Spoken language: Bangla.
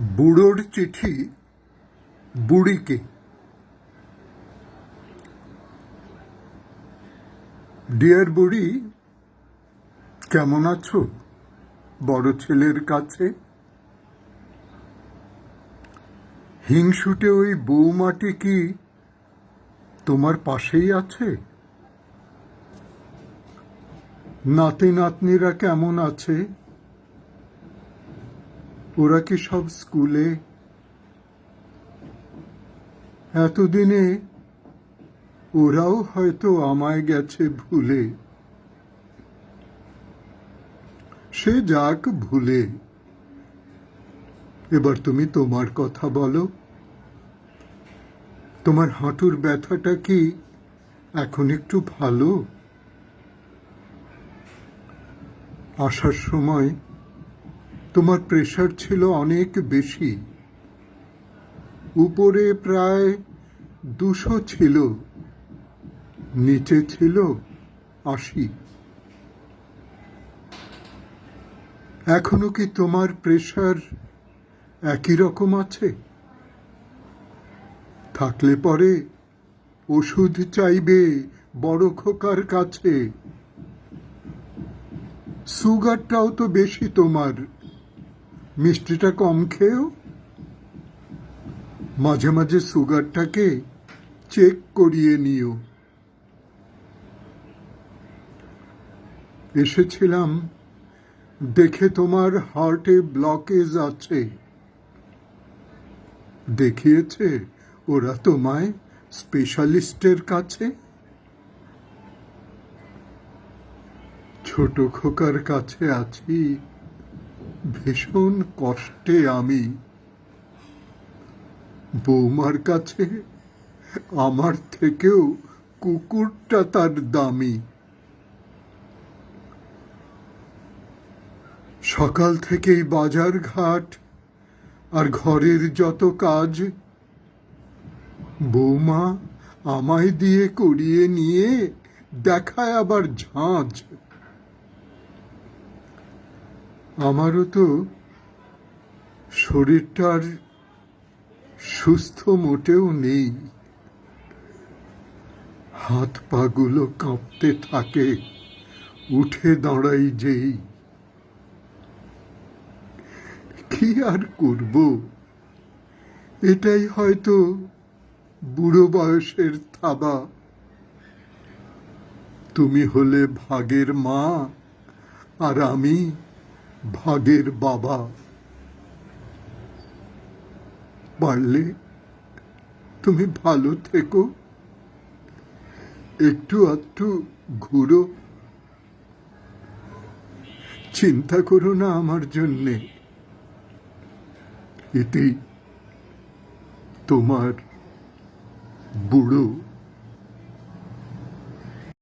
বুড়োর চিঠি বুড়িকে। ডিয়ার বুড়ি, কেমন আছো? বড় ছেলের কাছে? হিংসুটে ওই বৌমাটি কি তোমার পাশেই আছে? নাতি নাতনিরা কেমন আছে? ওরা কি সব স্কুলে? এতদিনে ওরাও হয়তো আমায় গেছে ভুলে। সে যাক ভুলে। এবার তুমি তোমার কথা বলো। তোমার হাঁটুর ব্যথাটা কি এখন একটু ভালো? আসার সময় তোমার প্রেশার ছিল অনেক বেশি। উপরে প্রায় দুশো ছিল, নিচে ছিল আশি। এখনও কি তোমার প্রেশার একই রকম আছে? থাকলে পরে ওষুধ চাইবে বড় খোকার কাছে। সুগারটাও তো বেশি তোমার। মিষ্টিটা কম খেয়েও মাঝে মাঝে সুগারটাকে চেক করিয়ে নিও। এসেছিলাম, দেখে তোমার হার্টে ব্লকেজ আছে। দেখিয়েছে ওরা তোমায় স্পেশালিস্টের কাছে। ছোট খোকার কাছে আছি। ভীষণ কষ্টে আমি বৌমার কাছে আমার থেকেও কুকুরটা তার দামি। সকাল থেকেই বাজার ঘাট আর ঘরের যত কাজ, বৌমা আমায় দিয়ে করিয়ে নিয়ে দেখায় আবার ঝাঁঝ আমারও তো শরীরটার সুস্থ মোটেও নেই। হাত পাগুলো কাঁপতে থাকে, উঠে দাঁড়াই যেই। কি আর করব? এটাই হয়তো বুড়ো বয়সের থাবা। তুমি হলে ভাগের মা, আর আমি ভাগের বাবা। পারলে তুমি ভালো থেকো। একটু আধটু ঘুরো। চিন্তা করো না আমার জন্যে। এতেই তোমার বুড়ো